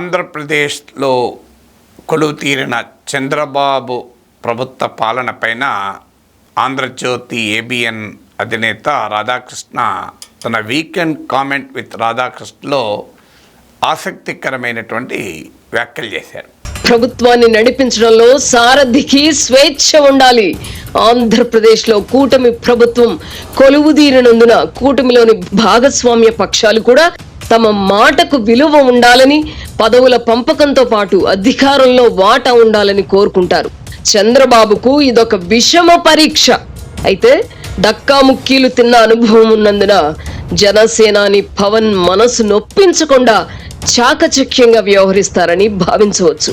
ఆంధ్రప్రదేశ్లో కొలువు తీరిన చంద్రబాబు ప్రభుత్వ పాలన పైన ఆంధ్రజ్యోతి ఏబిఎన్ అధినేత రాధాకృష్ణ తన వీకెండ్ కామెంట్ విత్ రాధాకృష్ణలో ఆసక్తికరమైనటువంటి వ్యాఖ్యలు చేశారు. ప్రభుత్వాన్ని నడిపించడంలో సారథికి స్వేచ్ఛ ఉండాలి. ఆంధ్రప్రదేశ్లో కూటమి ప్రభుత్వం కొలువుదీరినందున కూటమిలోని భాగస్వామ్య పక్షాలు కూడా తమ మాటకు విలువ ఉండాలని పదవుల పంపకంతో పాటు అధికారంలో వాటా ఉండాలని కోరుకుంటారు. చంద్రబాబుకు ఇదొక విషమ పరీక్ష. అయితే డక్కా ముక్కీలు తిన్న అనుభవం ఉన్నందున జనసేనాని పవన్ మనసు నొప్పించకుండా చాకచక్యంగా వ్యవహరిస్తారని భావించవచ్చు.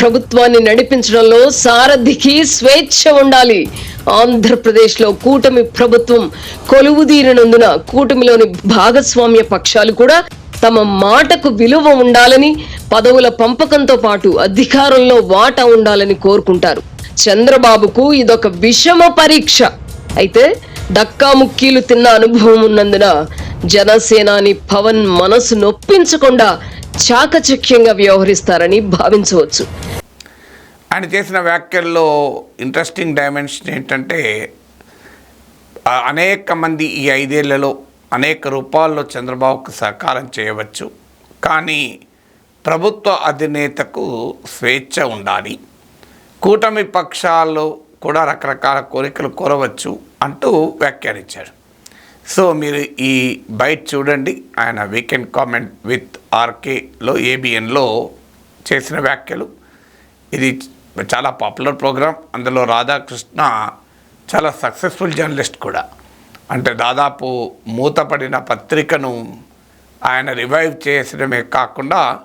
ప్రభుత్వాన్ని నడిపించడంలో సారథికి స్వేచ్ఛ ఉండాలి. ఆంధ్రప్రదేశ్లో కూటమి ప్రభుత్వం కొలువుదీరినందున కూటమిలోని భాగస్వామ్య పక్షాలు కూడా తమ మాటకు విలువ ఉండాలని పదవుల పంపకంతో పాటు అధికారంలో వాటా ఉండాలని కోరుకుంటారు. చంద్రబాబుకు ఇదొక విషమ పరీక్ష. అయితే డక్కాముక్కీలు తిన్న అనుభవం ఉన్నందున జనసేనాని పవన్ మనసు నొప్పించకుండా చాకచక్యంగా వ్యవహరిస్తారని భావించవచ్చు. ఆయన చేసిన వ్యాఖ్యల్లో ఇంట్రెస్టింగ్ డైమెన్షన్ ఏంటంటే అనేక మంది ఈ ఐదేళ్ళలో అనేక రూపాల్లో చంద్రబాబుకు సహకారం చేయవచ్చు. కానీ ప్రభుత్వ అధినేతకు స్వేచ్ఛ ఉండాలి. కూటమి పక్షాలు కూడా రకరకాల కోరికలు కోరవచ్చు. అంటూ వ్యాఖ్యానించాడు. సో మీరు ఈ బైట్ చూడండి. ఆయన వీకెండ్ కామెంట్ విత్ ఆర్కేలో ఏబిఎన్లో చేసిన వ్యాఖ్యలు. ఇది చాలా పాపులర్ ప్రోగ్రామ్ అందులో రాధాకృష్ణ చాలా సక్సెస్ఫుల్ జర్నలిస్ట్ కూడా. అంటే దాదాపు మూతపడిన పత్రికను ఆయన రివైవ్ చేసడమే కాకుండా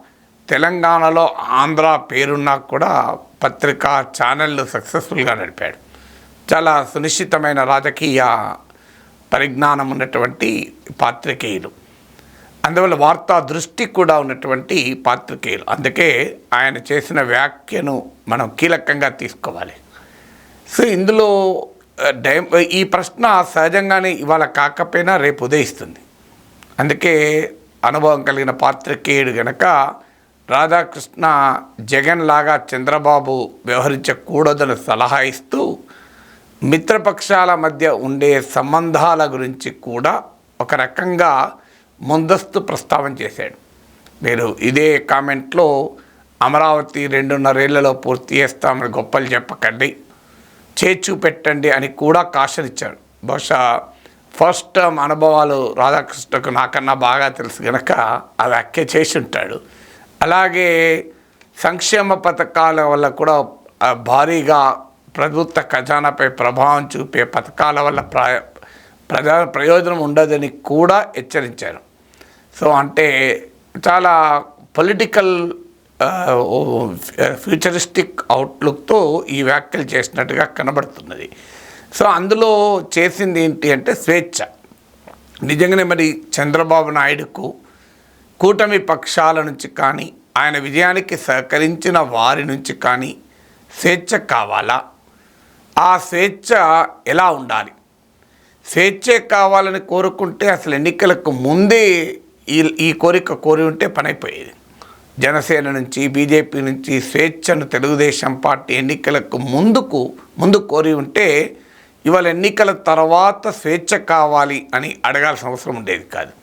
తెలంగాణలో ఆంధ్ర పేరున్నా కూడా పత్రికా ఛానళ్ళు సక్సెస్ఫుల్గా నడిపాడు. చాలా సునిశ్చితమైన రాజకీయ పరిజ్ఞానం ఉన్నటువంటి పాత్రికేయులు. అందువల్ల వార్తా దృష్టి కూడా ఉన్నటువంటి పాత్రికేయులు. అందుకే ఆయన చేసిన వ్యాఖ్యను మనం కీలకంగా తీసుకోవాలి. సో ఇందులో డై ఈ ప్రశ్న సహజంగానే ఇవాళ కాకపోయినా రేపు ఉదయిస్తుంది. అందుకే అనుభవం కలిగిన పాత్రికేయుడు గనక రాధాకృష్ణ జగన్ లాగా చంద్రబాబు వ్యవహరించకూడదని సలహా ఇస్తూ మిత్రపక్షాల మధ్య ఉండే సంబంధాల గురించి కూడా ఒక రకంగా ముందస్తు ప్రస్తావన చేశాడు. మీరు ఇదే కామెంట్లో అమరావతి రెండున్నరేళ్ళలో పూర్తి చేస్తామని గొప్పలు చెప్పకండి చేర్చు పెట్టండి అని కూడా కాషన్ ఇచ్చాడు. బహుశా ఫస్ట్ టర్మ్ అనుభవాలు రాధాకృష్ణకు నాకన్నా బాగా తెలుసు కనుక అది అక్కే చేసి ఉంటాడు. అలాగే సంక్షేమ పథకాల వల్ల కూడా భారీగా ప్రభుత్వ ఖజానాపై ప్రభావం చూపే పథకాల వల్ల ప్ర ప్రజా ప్రయోజనం ఉండదని కూడా హెచ్చరించారు. సో అంటే చాలా పొలిటికల్ ఫ్యూచరిస్టిక్ అవుట్లుక్తో ఈ వ్యాఖ్యలు చేసినట్టుగా కనబడుతున్నది. సో అందులో చేసింది ఏంటి అంటే స్వేచ్ఛ. నిజంగానే మరి చంద్రబాబు నాయుడుకు కూటమి పక్షాల నుంచి కానీ ఆయన విజయానికి సహకరించిన వారి నుంచి కానీ స్వేచ్ఛ కావాలా? ఆ స్వేచ్ఛ ఎలా ఉండాలి? స్వేచ్ఛే కావాలని కోరుకుంటే అసలు ఎన్నికలకు ముందే ఈ ఈ కోరిక కోరి ఉంటే పనైపోయేది. జనసేన నుంచి బీజేపీ నుంచి స్వేచ్ఛను తెలుగుదేశం పార్టీ ఎన్నికలకు ముందుకు ముందు కోరి ఉంటే ఇవాళ ఎన్నికల తర్వాత స్వేచ్ఛ కావాలి అని అడగాల్సిన అవసరం ఉండేది కాదు.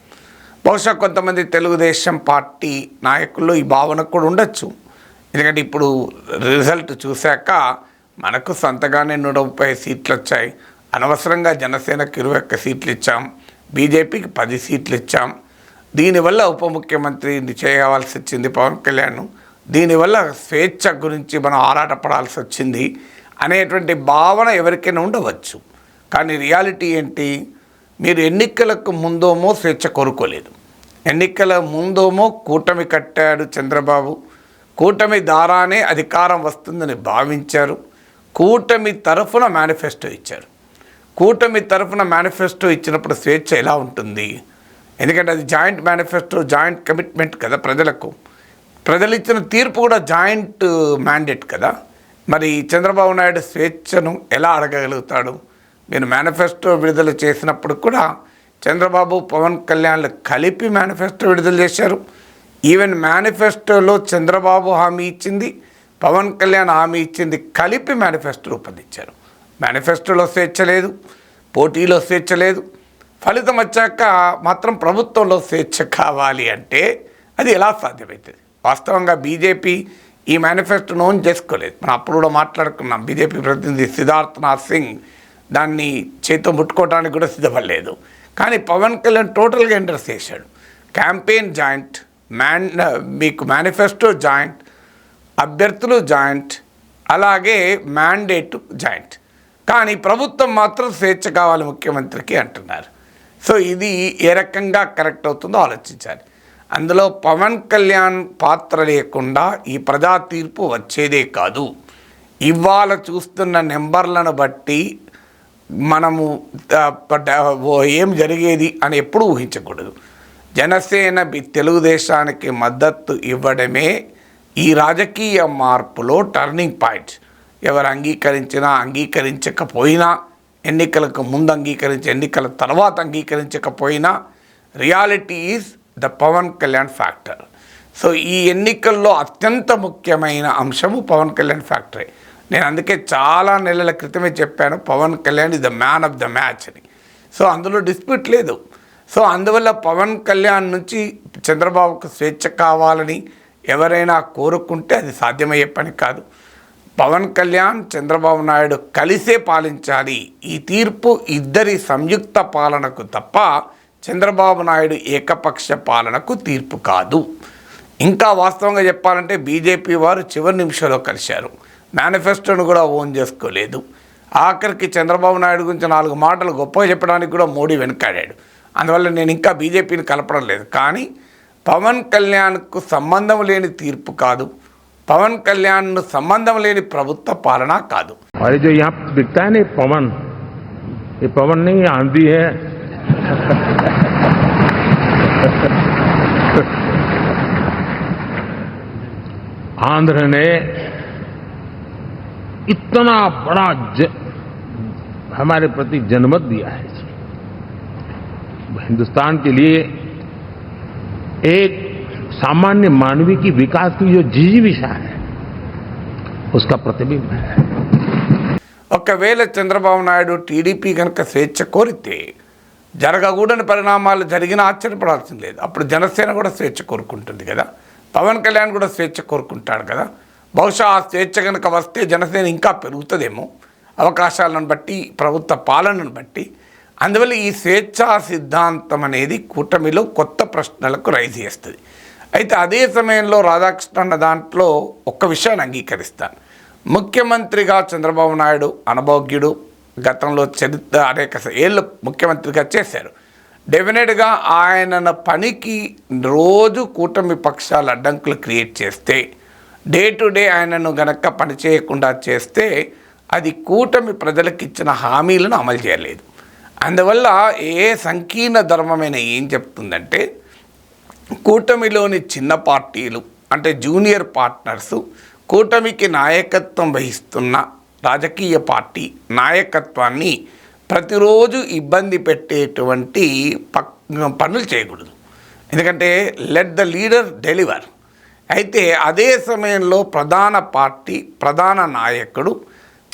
బహుశా కొంతమంది తెలుగుదేశం పార్టీ నాయకుల్లో ఈ భావన కూడా ఉండొచ్చు. ఎందుకంటే ఇప్పుడు రిజల్ట్ చూశాక మనకు సొంతగానే నూట ముప్పై సీట్లు వచ్చాయి అనవసరంగా జనసేనకు ఇరవై ఒక్క సీట్లు ఇచ్చాం బీజేపీకి పది సీట్లు ఇచ్చాం దీనివల్ల ఉప ముఖ్యమంత్రి చేయవలసి వచ్చింది పవన్ కళ్యాణ్. దీనివల్ల స్వేచ్ఛ గురించి మనం ఆరాటపడాల్సి వచ్చింది అనేటువంటి భావన ఎవరికైనా ఉండవచ్చు. కానీ రియాలిటీ ఏంటి? మీరు ఎన్నికలకు ముందోమో స్వేచ్ఛ కోరుకోలేదు. ఎన్నికల ముందోమో కూటమి కట్టాడు చంద్రబాబు. కూటమి ద్వారానే అధికారం వస్తుందని భావించారు. కూటమి తరఫున మేనిఫెస్టో ఇచ్చారు. కూటమి తరఫున మేనిఫెస్టో ఇచ్చినప్పుడు స్వేచ్ఛ ఎలా ఉంటుంది? ఎందుకంటే అది జాయింట్ మేనిఫెస్టో జాయింట్ కమిట్మెంట్ కదా ప్రజలకు. ప్రజలు ఇచ్చిన తీర్పు కూడా జాయింట్ మ్యాండేట్ కదా. మరి చంద్రబాబు నాయుడు స్వేచ్ఛను ఎలా అడగగలుగుతాడు? నేను మేనిఫెస్టో విడుదల చేసినప్పుడు కూడా చంద్రబాబు పవన్ కళ్యాణ్లు కలిపి మేనిఫెస్టో విడుదల చేశారు. ఈవెన్ మేనిఫెస్టోలో చంద్రబాబు హామీ ఇచ్చింది పవన్ కళ్యాణ్ హామీ ఇచ్చింది కలిపి మేనిఫెస్టో రూపొందించారు. మేనిఫెస్టోలో స్వేచ్ఛ లేదు పోటీలో స్వేచ్ఛ లేదు. ఫలితం వచ్చాక మాత్రం ప్రభుత్వంలో స్వేచ్ఛ కావాలి అంటే అది ఎలా సాధ్యమవుతుంది వాస్తవంగా బీజేపీ ఈ మేనిఫెస్టోను ఓన్ చేసుకోలేదు. మనం అప్పుడు కూడా మాట్లాడుకున్నాం. బీజేపీ ప్రతినిధి సిద్ధార్థనాథ్ సింగ్ దాన్ని చేతితో ముట్టుకోవడానికి కూడా సిద్ధపడలేదు. కానీ పవన్ కళ్యాణ్ టోటల్గా ఎండర్స్ చేశాడు. క్యాంపెయిన్ జాయింట్ మ్యాన్ మీకు మేనిఫెస్టో జాయింట్ అభ్యర్థులు జాయింట్ అలాగే మ్యాండేట్ జాయింట్. కానీ ప్రభుత్వం మాత్రం స్వేచ్ఛ కావాలి ముఖ్యమంత్రికి అంటున్నారు. సో ఇది ఏ రకంగా కరెక్ట్ అవుతుందో ఆలోచించాలి. అందులో పవన్ కళ్యాణ్ పాత్ర లేకుండా ఈ ప్రజా తీర్పు వచ్చేదే కాదు. ఇవాళ చూస్తున్న నెంబర్లను బట్టి మనము ఏం జరిగేది అని ఎప్పుడూ ఊహించకూడదు. జనసేన తెలుగుదేశానికి మద్దతు ఇవ్వడమే ఈ రాజకీయ మార్పులో టర్నింగ్ పాయింట్ ఎవరు అంగీకరించినా అంగీకరించకపోయినా ఎన్నికలకు ముందు అంగీకరించి ఎన్నికల తర్వాత అంగీకరించకపోయినా reality is the Pawan Kalyan factor so ఈ ఎన్నికల్లో అత్యంత ముఖ్యమైన అంశము పవన్ కళ్యాణ్ ఫ్యాక్టరీ నేను అందుకే చాలా నెలల క్రితమే చెప్పాను Pawan Kalyan is the man of the match అని. సో అందులో డిస్ప్యూట్ లేదు. సో అందువల్ల పవన్ కళ్యాణ్ నుంచి చంద్రబాబుకు స్వేచ్ఛ కావాలని ఎవరైనా కోరుకుంటే అది సాధ్యమయ్యే పని కాదు. పవన్ కళ్యాణ్ చంద్రబాబు నాయుడు కలిసే పాలించాలి. ఈ తీర్పు ఇద్దరి సంయుక్త పాలనకు తప్ప చంద్రబాబు నాయుడు ఏకపక్ష పాలనకు తీర్పు కాదు. ఇంకా వాస్తవంగా చెప్పాలంటే బీజేపీ వారు చివరి నిమిషంలో కలిశారు. మేనిఫెస్టోను కూడా ఓన్ చేసుకోలేదు. ఆఖరికి చంద్రబాబు నాయుడు గురించి నాలుగు మాటలు గొప్పగా చెప్పడానికి కూడా మోడీ వెనుకాడాడు. అందువల్ల నేను ఇంకా బీజేపీని కలపడం లేదు. కానీ పవన్ కళ్యాణ్కు సంబంధం లేని తీర్పు కాదు పవన్ కళ్యాణ్ సంబంధం లేని ప్రభుత్వ పాలన కాదు और ये जो यहाँ दिखता है ना ये पवन ये पवन नहीं ये आंधी है आंध्र ने इतना बड़ा ज, हमारे प्रति जनमत दिया है हिंदुस्तान के लिए एक सामान्य मानवीय की विकास की जो जिजीविषा है उसका प्रतिबिंब है ఒకవేళ చంద్రబాబు నాయుడు టీడీపీ కనుక స్వేచ్ఛ కోరితే జరగకూడని పరిణామాలు జరిగినా ఆశ్చర్యపడాల్సింది లేదు అప్పుడు జనసేన కూడా స్వేచ్ఛ కోరుకుంటుంది కదా పవన్ కళ్యాణ్ కూడా స్వేచ్ఛ కోరుకుంటాడు కదా బహుశా ఆ స్వేచ్ఛ కనుక వస్తే జనసేన ఇంకా పెరుగుతుందేమో అవకాశాలను బట్టి ప్రభుత్వ పాలనను బట్టి అందువల్ల ఈ స్వేచ్ఛా సిద్ధాంతం అనేది కూటమిలో కొత్త ప్రశ్నలకు రైజ్ చేస్తుంది. అయితే అదే సమయంలో రాధాకృష్ణ దాంట్లో ఒక్క విషయాన్ని అంగీకరిస్తాను. ముఖ్యమంత్రిగా చంద్రబాబు నాయుడు అనుభోగ్యుడు గతంలో చరిత్ర అనేక ఏళ్ళు ముఖ్యమంత్రిగా చేశారు. డెఫినెట్గా ఆయన పనికి రోజు కూటమి పక్షాలు అడ్డంకులు క్రియేట్ చేస్తే డే టు డే ఆయనను గనక పని చేయకుండా చేస్తే అది కూటమి ప్రజలకు ఇచ్చిన హామీలను అమలు చేయలేదు. అందువల్ల ఏ సంకీర్ణ ధర్మమైన ఏం చెప్తుందంటే కూటమిలోని చిన్న పార్టీలు అంటే జూనియర్ పార్ట్నర్సు కూటమికి నాయకత్వం వహిస్తున్న రాజకీయ పార్టీ నాయకత్వాన్ని ప్రతిరోజు ఇబ్బంది పెట్టేటువంటి పనులు చేయకూడదు. ఎందుకంటే లెట్ ద లీడర్ డెలివర్ అయితే అదే సమయంలో ప్రధాన పార్టీ ప్రధాన నాయకుడు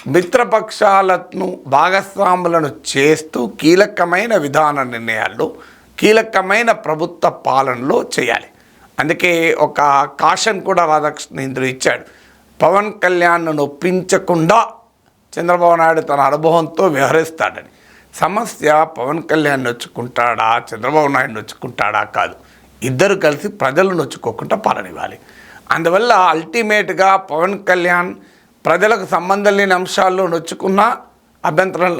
మిత్రపక్షాలను భాగస్వాములను చేస్తూ కీలకమైన విధాన నిర్ణయాల్లో కీలకమైన ప్రభుత్వ పాలనలో చేయాలి. అందుకే ఒక కాషన్ కూడా రాధాకృష్ణేంద్రుడు ఇచ్చాడు. పవన్ కళ్యాణ్ను నొప్పించకుండా చంద్రబాబు నాయుడు తన అనుభవంతో వ్యవహరిస్తాడని. సమస్య పవన్ కళ్యాణ్ నొచ్చుకుంటాడా చంద్రబాబు నాయుడు నొచ్చుకుంటాడా కాదు. ఇద్దరు కలిసి ప్రజలు నొచ్చుకోకుండా పాలనివ్వాలి. అందువల్ల అల్టిమేట్గా పవన్ కళ్యాణ్ ప్రజలకు సంబంధం లేని అంశాల్లో నొచ్చుకున్నా అభ్యంతరం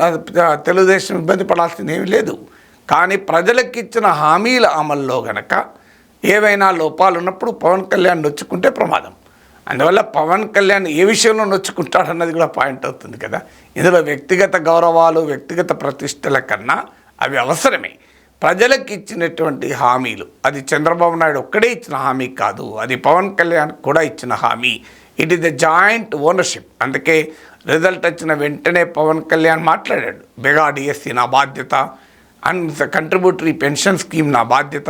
తెలుగుదేశం ఇబ్బంది పడాల్సింది ఏమీ లేదు. కానీ ప్రజలకు ఇచ్చిన హామీల అమల్లో గనక ఏవైనా లోపాలు ఉన్నప్పుడు పవన్ కళ్యాణ్ నొచ్చుకుంటే ప్రమాదం. అందువల్ల పవన్ కళ్యాణ్ ఏ విషయంలో నొచ్చుకుంటాడన్నది కూడా పాయింట్ అవుతుంది కదా. ఇందులో వ్యక్తిగత గౌరవాలు వ్యక్తిగత ప్రతిష్టల కన్నా అవి అవసరమే. ప్రజలకు ఇచ్చినటువంటి హామీలు అది చంద్రబాబు నాయుడు ఒక్కడే ఇచ్చిన హామీ కాదు అది పవన్ కళ్యాణ్ కూడా ఇచ్చిన హామీ. It is the joint ownership అందుకే రిజల్ట్ వచ్చిన వెంటనే పవన్ కళ్యాణ్ మాట్లాడాడు. బెగా డిఎస్సి నా బాధ్యత అండ్ కంట్రిబ్యూటరీ పెన్షన్ స్కీమ్ నా బాధ్యత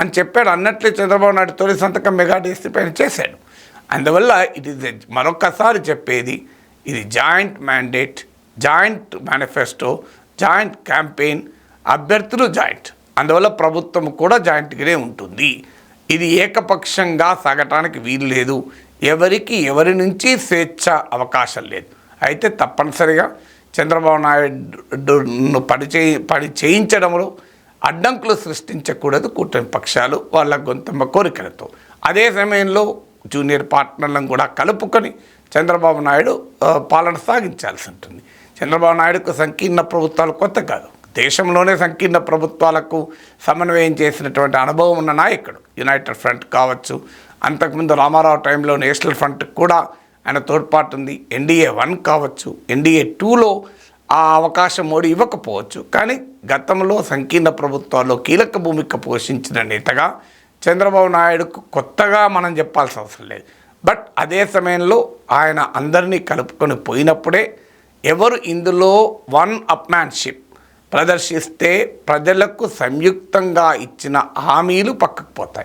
అని చెప్పాడు. అన్నట్లే చంద్రబాబు నాయుడు తొలి సంతకం మెగా డిఎస్సి పైన చేశాడు. అందువల్ల ఇది మరొకసారి చెప్పేది ఇది joint mandate joint manifesto joint campaign అభ్యర్థులు జాయింట్ అందువల్ల ప్రభుత్వం కూడా జాయింట్గానే ఉంటుంది. ఇది ఏకపక్షంగా సాగటానికి వీలు లేదు ఎవరికి ఎవరి నుంచి స్వేచ్ఛ అవకాశం లేదు. అయితే తప్పనిసరిగా చంద్రబాబు నాయుడును పనిచే పని చేయించడంలో అడ్డంకులు సృష్టించకూడదు కూటమి పక్షాలు వాళ్ళ గొంతమ్మ కోరికలతో. అదే సమయంలో జూనియర్ పార్ట్నర్లను కూడా కలుపుకొని చంద్రబాబు నాయుడు పాలన సాగించాల్సి ఉంటుంది. చంద్రబాబు నాయుడుకు సంకీర్ణ ప్రభుత్వాలు కొత్త కాదు. దేశంలోనే సంకీర్ణ ప్రభుత్వాలకు సమన్వయం చేసినటువంటి అనుభవం ఉన్న నాయకుడు. యునైటెడ్ ఫ్రంట్ కావచ్చు అంతకుముందు రామారావు టైంలో నేషనల్ ఫ్రంట్ కూడా ఆయన తోడ్పాటు ఉంది ఎన్డీఏ వన్ కావచ్చు ఎన్డీఏ టూలో ఆ అవకాశం మోడీ ఇవ్వకపోవచ్చు. కానీ గతంలో సంకీర్ణ ప్రభుత్వాల్లో కీలక భూమిక పోషించిన నేతగా చంద్రబాబు నాయుడుకు కొత్తగా మనం చెప్పాల్సిన అవసరం లేదు. బట్ అదే సమయంలో ఆయన అందరినీ కలుపుకొని పోయినప్పుడే ఎవరు ఇందులో వన్ అప్మ్యాన్షిప్ ప్రదర్శిస్తే ప్రజలకు సంయుక్తంగా ఇచ్చిన హామీలు పక్కకు పోతాయి.